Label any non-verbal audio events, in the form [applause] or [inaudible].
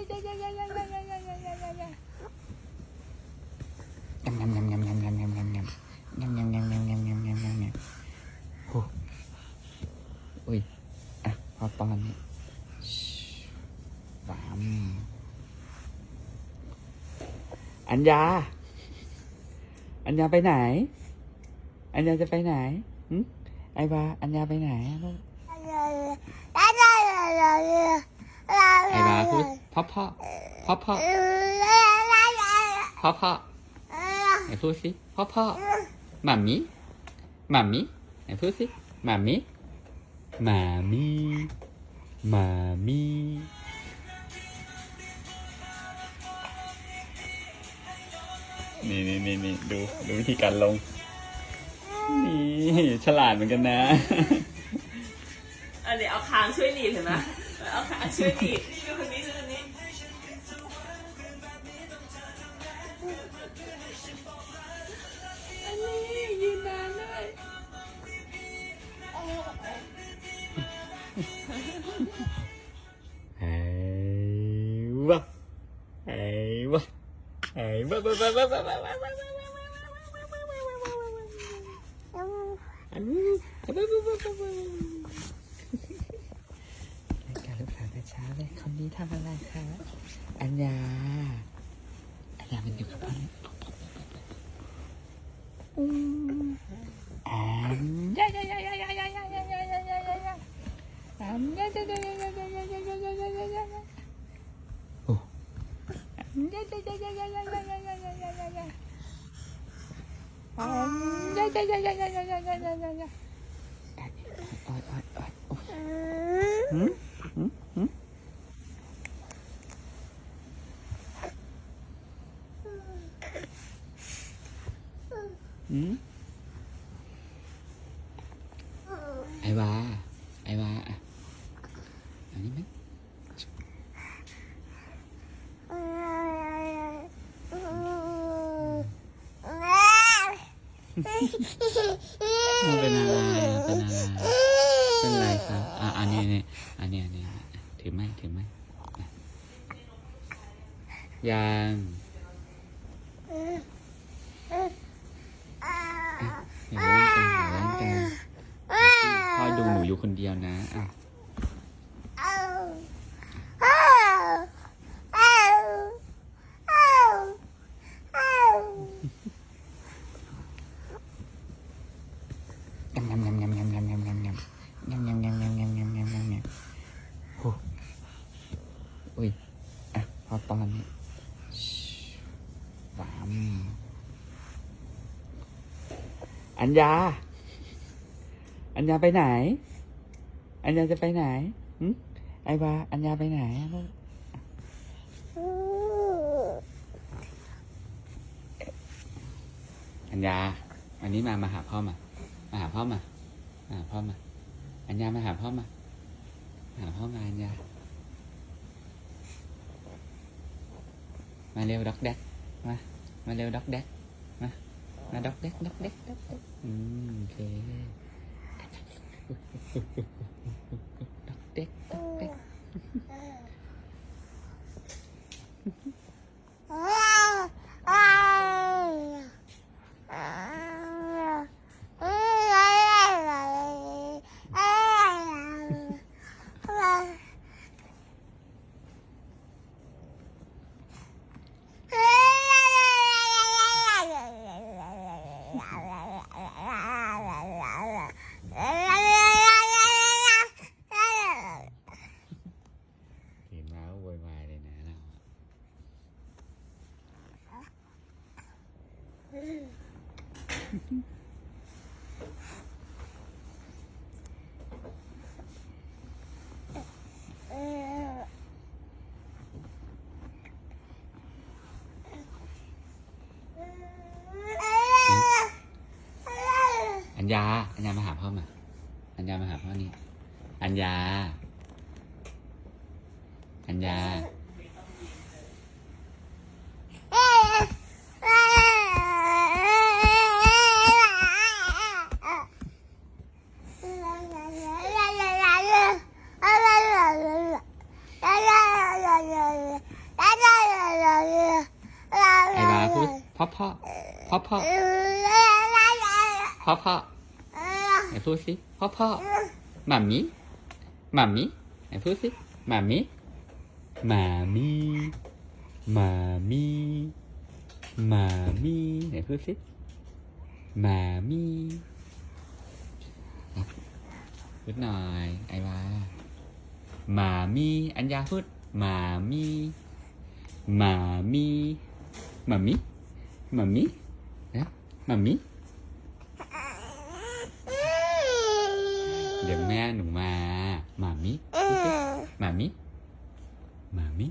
ยำยำยำยำยำยำยำยำยำยำยำยำยำยำยำยำยำยำโอ้อุ้ยอะพอ ไอบาพูดพ่อพ่อพ่อพ่อพ่อพ่อไอพูดสิพ่อพ่อมัมีมัมีไอพูดสิมัมีมัมีมัมีนี่นี่นี่นี่ดูดูวิธีการลง นี่ฉลาดเหมือนกันนะ อันนี้เอาคางช่วยหนีบเห็นไหม แล้วค่ะช่วยดีดนี่ดูคนนี้ดูคนนี้อันนี้ยืนนานด้วยเฮ้ยวะเฮ้ยวะเฮ้ยวะวะวะวะวะวะวะอันนี้ ทำอะไรคะอัญญาอัญญามันอยู่กับพ่อเนี่ยอืมอัญญายายายายายายายายายายายาอัญญายายายายายายายายายายายาโอ้อัญญายายายายายายายายายายายาอัญญายายายายายายายายายา Ừ. Ai ba, ai ba. À. Nói đi mấy. bên nào là bên nào là bên này sao à à nè nè. À nè nè thử mấy thử mấy? À. Dạ. เป็นอะไรเป็นอะไรครับอะอันนี้นี่อันนี้อันนี้อะถือไหาเล่นกันเล่นกันพ่อดูหนูอยู่คนเดียวนะอะยำยำยำยำยำยำยำยำยำยำยำยำยำยำยำยำยำยำยำโอ้อุ้ยอะพอตอนนี้สาม อัญญา อัญญาไปไหน อัญญาจะไปไหนหึไอ้บาอัญญาไปไหนอะลูกอัญญาวันนี้มามาหาพ่อมา มาหาพ่อมา มาหาพ่อมา อัญญามาหาพ่อมามาหาพ่อมาอัญญา มาเร็วด็อกแดกมา มาเร็วด็อกแดก À, nó đóc đét đóc đét đóc đét ừ, ok. Đóc đét đóc đét thì máu quay ngoài đây nè nào [laughs] ญา อัญญามาหาพ่อมา อัญญามาหาพ่อนี่ อัญญา อัญญา ไอ้บาพูดพ่อพ่อพ่อพ่อพ่อพ่อ ไหนพูดสิพ่อพ่อหมามีหมามีไหนพูดสิหมามีหมามีหมามีหมามีไหนพูดสิหมามีพูดหน่อยไอวาหมามีอัญญาพูดหมามีหมามีหมามีหมามีนะหมามี เดี๋ยวแม่หนูมาหมามิพูดสิหมามิหมามิ